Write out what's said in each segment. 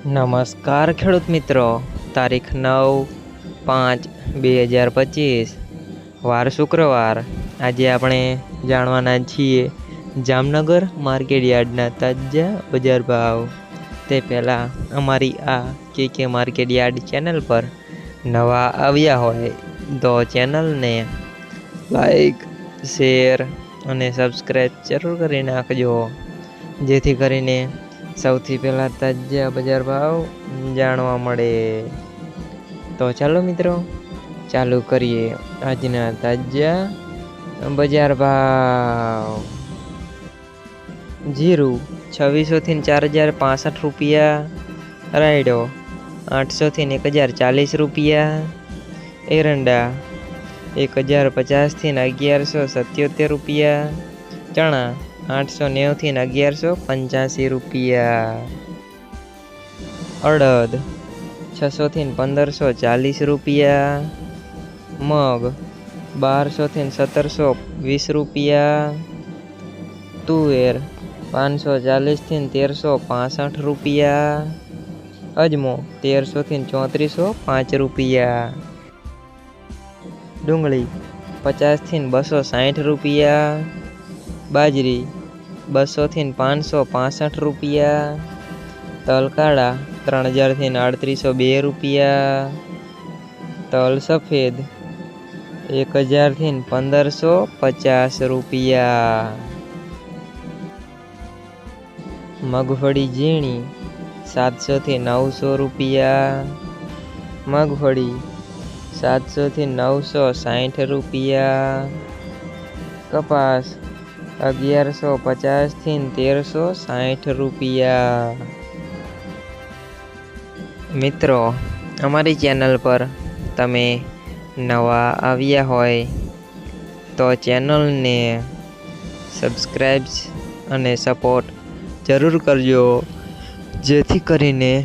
નમસ્કાર ખેડૂત મિત્રો. તારીખ નવ પાંચ બે હજાર પચીસ. વાર શુક્રવાર. આજે આપણે જાણવાના છીએ જામનગર માર્કેટ યાર્ડના તાજા બજાર ભાવ. તે પહેલાં અમારી આ કે કે માર્કેટ યાર્ડ ચેનલ પર નવા આવ્યા હોય તો ચેનલને લાઈક, શેર અને સબસ્ક્રાઈબ જરૂર કરી નાખજો. જેથી કરીને સૌથી પહેલાં તાજા બજાર ભાવ જાણવા મળે. તો ચાલો મિત્રો, ચાલુ કરીએ આજના તાજા બજાર ભાવ. જીરું છવ્વીસોથી ચાર હજાર પાસઠ રૂપિયા, રાયડો આઠસોથી એક હજાર ચાલીસ રૂપિયા, એરંડા એક હજાર પચાસથી અગિયારસો સત્યોતેર રૂપિયા, ચણા આઠસો નેવુંથી અગિયારસો પંચ્યાસી રૂપિયા. અડદ છસોથી પંદરસો ચાલીસ રૂપિયા. મગ બારસોથી ને સત્તરસો વીસ રૂપિયા. તુવેર પાંચસો ચાલીસથી તેરસો પાસઠ રૂપિયા. અજમો તેરસોથી ચોત્રીસો પાંચ રૂપિયા. ડુંગળી પચાસથી બસો સાઠ રૂપિયા. બાજરી, બસોથી પાંચસો પાસઠ રૂપિયા, તલકાળા ત્રણ હજારથી આડત્રીસો બે રૂપિયા, તલ સફેદ એક હજારથી પંદરસો પચાસ રૂપિયા. મગફળી ઝીણી સાતસોથી નવસો રૂપિયા. મગફળી સાતસોથી નવસો સાઠ રૂપિયા. કપાસ અગિયારસો પચાસથી તેરસો સાઠ રૂપિયા. મિત્રો, અમારી ચેનલ પર તમે નવા આવ્યા હોય તો ચેનલને સબસ્ક્રાઈબ અને સપોર્ટ જરૂર કરજો. જેથી કરીને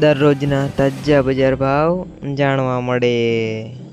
દરરોજના તાજા બજાર ભાવ જાણવા મળે.